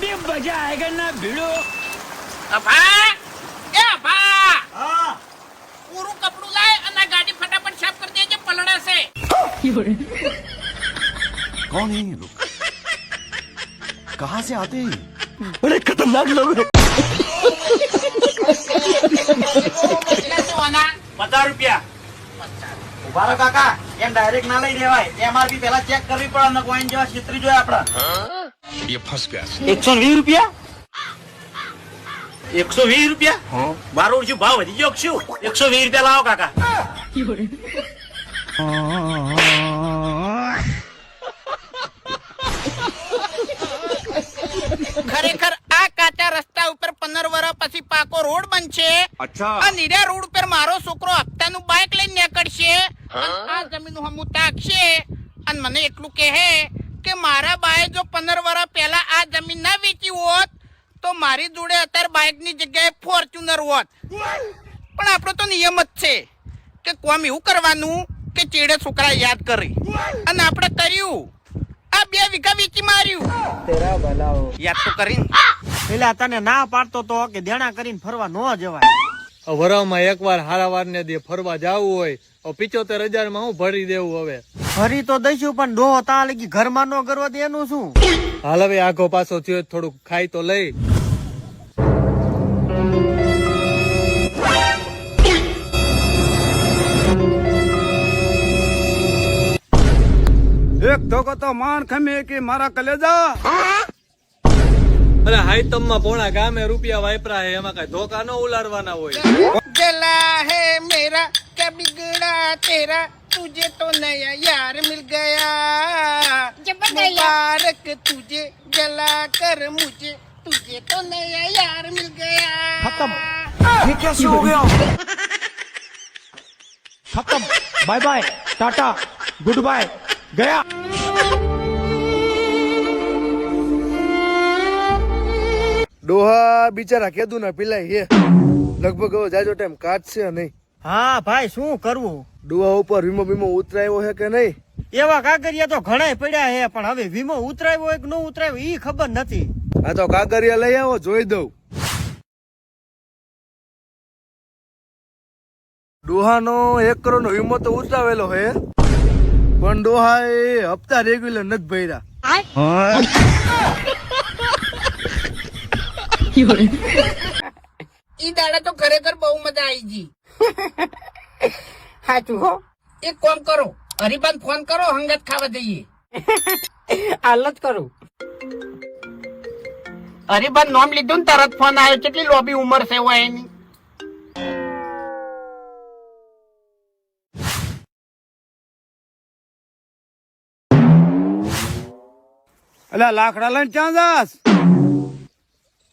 अभी मजा आएगा ना भिड़ो અભા એ અભા હા પૂરું કપડું લાય અને આ ગાડી ફટાફટ સાફ કરી દેજે પલળાશે कौन है ये लोग कहाँ से आते हैं ये? बड़े खतरनाक लोग हैं કેટલા છે ઓના? પચાસ રૂપિયા ઉભા રહો કાકા એમ ડાયરેક્ટ ના લઈ દેવાય એમઆરપી પેલા ચેક કરવી પડે ને કોઈ જેવા છેતરી જોઈએ ભેડિયા ફસ ગયા છે એકસો વીસ રૂપિયા? એકસો વીસ રૂપિયા? મારો ઓછું ભાવ વધી ગયો શું? એકસો વીસ રૂપિયા લાવો કાકા. ખરેખર આ કાચા રસ્તા ઉપર પંદર વર્ષ પછી પાકો રોડ બનશે. આ નીરા રોડ ઉપર મારો છોકરો હપ્તાનું બાઇક લઈને નીકળશે. આ જમીન હમું તાકશે. અને મને એટલું કહે કે મારા બાએ જો પંદર વર્ષ પહેલા આ જમીન ના વેચી હોત તો મારી જોડે અત્યારે બાઇકની જગ્યાએ ફોર્ચ્યુનર હોત. પણ આપણો તો નિયમ જ છે કે કોમ એવું કરવાનું કે ચેડે છોકરા યાદ કરી. અને આપણે કર્યું. આ બે વીઘા વેચી માર્યું. યાદ તો કરીને. પેલા તને ના પાડતો તો કે દેણા કરીને ફરવા ન જવાય. વરામાં એકવાર હારાવાર ને દે ફરવા જવું હોય પિચોતેર હજારમાં હું ભરી દેવું હવે. ભરી તો દઈશું પણ ડોહો તા લગી ઘરમાં નો કરવા દે શું? હાલ હવે આખો પાછો થયો થોડુંક ખાઈ તો લઈ. એક ધોકો તો માણ ખમે કે મારા કલેજા. અરે હાઈતમમાં પોણા ગામે રૂપિયા વાપરા એમાં કઈ ધોકા ન ઉલારવાના હોય. ગલા હે મેરા क्या बिगड़ा तेरा तुझे तो नया यार मिल गया मुबारक तुझे जला कर मुझे तुझे तो नया यार मिल गया खत्म ये कैसे हो गया खत्म bye bye tata good bye गया ડોહા બિચારા કેદુ ના પિલાય હે લગભગ હવે જાજો ટાઈમ કાઢશે નહીં હા ભાઈ શું કરવું? ડોહા ઉપર વીમો વીમો ઉતરાયો હે કે નહીં? એવા કાગરિયા તો ઘણા પડ્યા હે પણ હવે વીમો ઉતરાયો હોય કે ન ઉતરાયો ઈ ખબર નથી. આ તો કાગરિયા લઈ આવો જોઈ દઉં. ડોહાનો એક કરોડ નો વીમો તો ઉતરાવેલો હે પણ ડોહા એ હપ્તા રેગ્યુલર નથી ભર્યા. ઈ દાડા તો ખરેખર બહુ મજા આવી ગઈ. સાચું હો. એક કોમ કરો હરિભાન ફોન કરો હંગત ખાવા જઈએ. હાલ જ કરું. હરિભાન નામ લીધું ને તરત ફોન આવ્યો. કેટલી લોબી ઉંમર છે હોય એની. અલ્યા લાકડા લઈને ક્યાં જાસ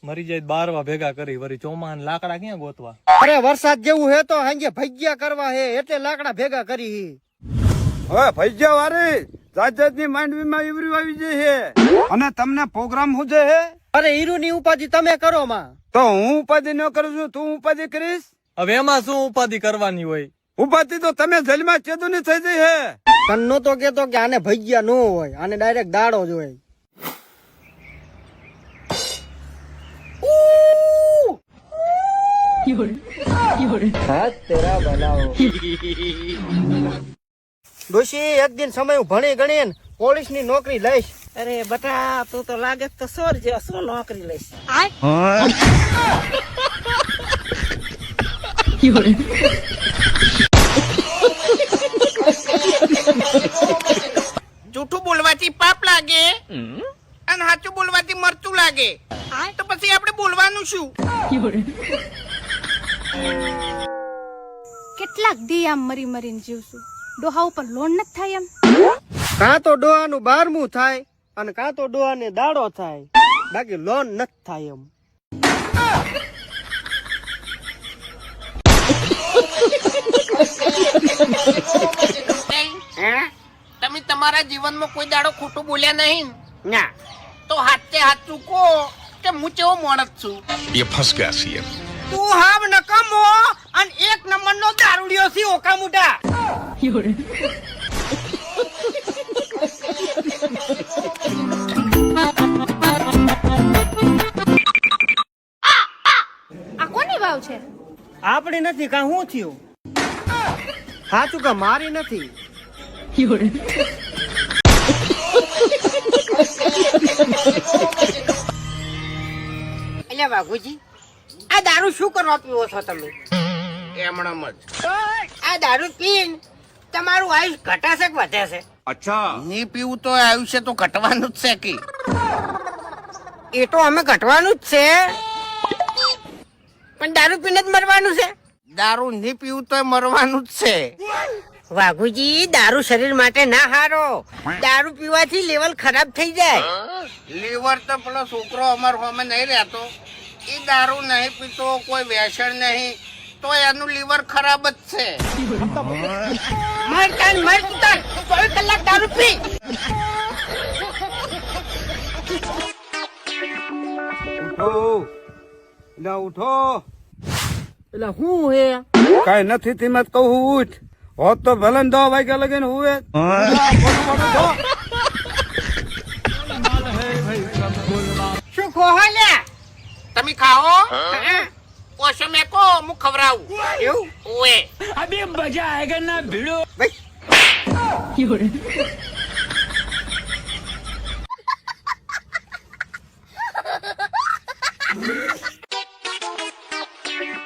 મરી જાય બારવા ભેગા કરી વરી ચોમાન લાકડા ક્યાં ગોતવા? અરે વરસાદ જેવું હે તો હાંજે ભજ્યા કરવા હે એટલે લાકડા ભેગા કરી હી. હવે ભજ્યા વારી જાત જાતની માંડવીમાં ઈવરી આવી જાય હે. અને તમને પ્રોગ્રામ હું છે હે? અરે હીરુ ની ઉપાધિ તમે કરો માં. તો હું ઉપાધિ ન કરું છું તું ઉપાધિ કરીશ? હવે એમાં શું ઉપાધિ કરવાની હોય? ઉપાધિ તો તમે જેલમાં ચેદુની થઈ જઈ હે. તન નો તો કેતો કે આને ભજ્યા ન હોય આને ડાયરેક્ટ દાડો જ હોય. ડોશી એક દિન સમય હું ભણી ગણી પોલીસની નોકરી લઈશ. અરે બટા તું તો લાગે તો સોર જે શું નોકરી લઈશ? જૂઠું બોલવાથી પાપ લાગે અને સાચું બોલવાથી મરચું લાગે. તો પછી આપણે બોલવાનું શું? કેટલાક દી મરી મરીને જીવશું. ડોહા ઉપર લોન નથી થાય એમ? કાં તો ડોહાનું બારમું થાય અને કાં તો ડોહાને દાડો થાય. બાકી લોન નથી થાય એમ. તમે તમારા જીવનમાં કોઈ દાડો ખોટું બોલ્યા નહીં? ના. તો હાથે હાથ ચૂકો કે હું ચેવો માણસ છું? ફસ ગયા છીએ તું હાવ નકમો અને એક નંબરનો દારૂડિયો છે ઓકામુટા આ કોની વાવ છે? આપણી નથી કા હું થયું? સાચું કે મારી નથી? એટલે વાઘુજી દારૂ શું કરવા પીવો છો તમે? એમણમ જ. આ દારૂ પીન તમારું આયુષ ઘટાશે કે વધે છે નહીં પીવું તો આયુષ્ય તો ઘટવાનું જ છે કે. એ તો અમે ઘટવાનું જ છે. પણ દારૂ પીને જ મરવાનું છે? દારૂ નહીં પીવું તો મરવાનું જ છે. વાઘુજી દારૂ શરીર માટે ના હારો. દારૂ પીવાથી લેવલ ખરાબ થઈ જાય. લીવર તો પેલો છોકરો અમારો અમે નહીં રહેતો. એ દારૂ નહીં પીતો કોઈ વ્યસન નહીં તો એનું લીવર ખરાબ જ છે. મરતા ને મરતા ચોવીસ કલાક દારૂ પી. ઉઠો. એટલે ઉઠો. એટલે હું હે? કઈ નથી થી મત કહું ઉઠ. હોત તો ભલે દો વાગ્યા લગીને હુએ. તમે ખાઓ? પોસો મેં કો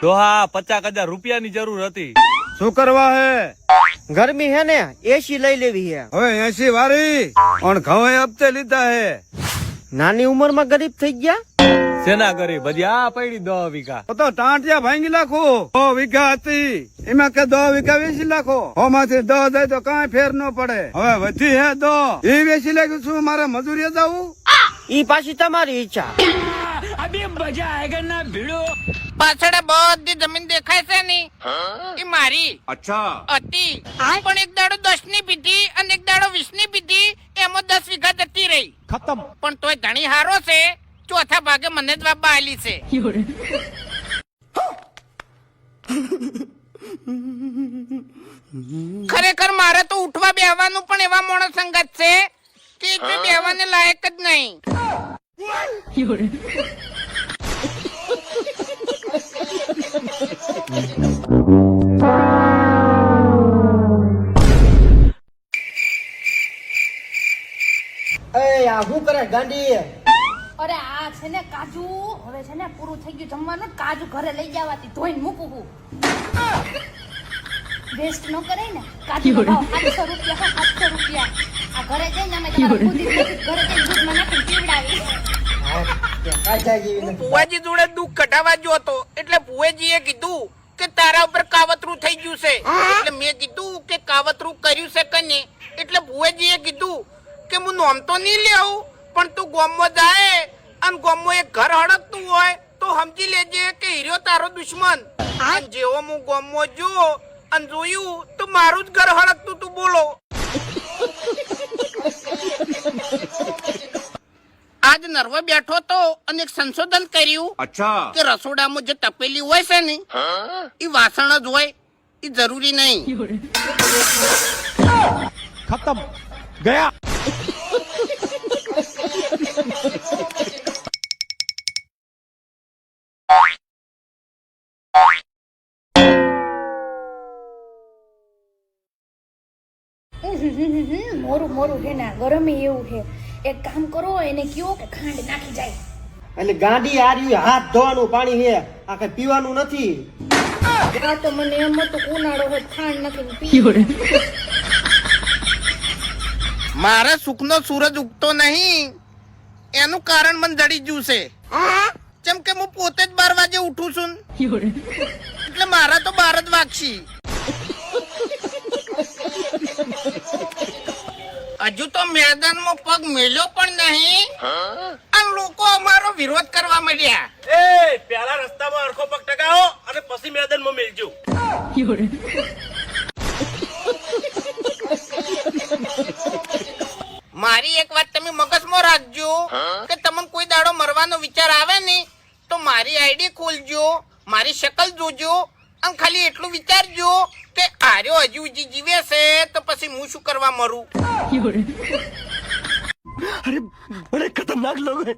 તો હા પચાસ હજાર રૂપિયાની જરૂર હતી. શું કરવા હે? ગરમી હે ને એસી લઈ લેવી હે. હવે એસી વારી પણ ઘઉં હપ્તે લીધા હે. નાની ઉંમરમાં ગરીબ થઈ ગયા? સેના કરી બધી. આ પડી દો વીઘા. તો ટાંટિયા ભાંગી નાખો. દો વીઘા હતી. એમાં કે દો વીઘા વેચી નાખો. હોમાંથી દો જાય તો કાંઈ ફેર ન પડે. હવે વધી હે દો. એ વેચી લાગ્યું છું મારે મજૂરી જવું? ઈ પાછી તમારી ઈચ્છા. અભી મજા આયગા ના ભીડો? પાછળ બધી જમીન દેખાય છે ની. એ મારી. અચ્છા. હતી. પણ એક દાડો દસની પીધી અને એક દાડો વીસની પીધી. એમાં દસ વીઘા જતી રહી. ખતમ. પણ તોય ધણી હારો છે. ચોથા ભાગે મને જ બાબા આલી છે. ખરેખર મારે તો ઉઠવા બેહવાનું પણ એવા માણસ સંગત છે કે બેહવાને લાયક જ નહીં. એ આ શું કરે ગાંડી? અરે આ છે ને કાજુ. હવે છે ને પૂરું થઈ ગયું જમવાનું. કાજુ ઘરે લઈ જવાથી ધોઈને મૂકું. હું વેસ્ટ ન કરે ને. કાજુ સાતસો રૂપિયા સાતસો રૂપિયા. આ ઘરે જઈને અમે તમારે ખુદ ઘરે જઈને દૂધમાં નાખીને પીવડાવી ભુવાજી જોડે દુઃખ કઢાવા ગયો હતો. એટલે ભુવાજીએ કીધું કે તારા ઉપર કાવતરું થઈ ગયું છે. એટલે મેં કીધું કે કાવતરું કર્યું છે કને એટલે ભુવાજીએ કીધું કે હું નોમ તો નહીં લેવું પણ તું ગોમમાં જાય અને ગોમમાં એક ઘર હડકતું હોય તો સમજી લેજે કે હીરો તારો દુશ્મન. જેવો હું ગોમમાં જો અને જોયું તો મારું જ ઘર હડકતું તું બોલો. આજ નર્વ બેઠો તો અને એક સંશોધન કર્યું કે રસોડામાં જે તપેલી હોય છે ને એ વાસણ જ હોય એ જરૂરી નહીં. મોરું મોરું છે ના ગરમી એવું છે એક કામ કરો એને કયો કે ખાંડ નાખી જાય. એટલે ગાંડી આર્યું હાથ ધોવાનું પાણી છે આ કઈ પીવાનું નથી. આ તો મને એમ હતું ઉનાળો હોય ખાંડ નાખીને પીવડે મારે સુખનો સૂરજ ઉગતો નહીં. એનું કારણ મને જડી ગયું છે. જેમ કે હું પોતે જ બાર વાગે ઉઠું છું. એટલે મારા તો બાર જ વાગશી. હજુ તો મેદાનમાં પગ મેલ્યો પણ નહીં. અને લોકો અમારો વિરોધ કરવા માંડ્યા. એ પેલા રસ્તામાં અડખો પગ ટકાવો અને પછી મેદાનમાં મેલજો. મારી એક વાત તમે મગજમાં રાખજો કે તમને કોઈ દાડો મરવાનો વિચાર આવે ને તો મારી આઈડી ખોલજો મારી શકલ જોજો આમ ખાલી એટલું વિચારજો કે આર્યો હજુ જીવે છે તો પછી હું શું કરવા મરું? અરે અરે ખતરનાક લોકો.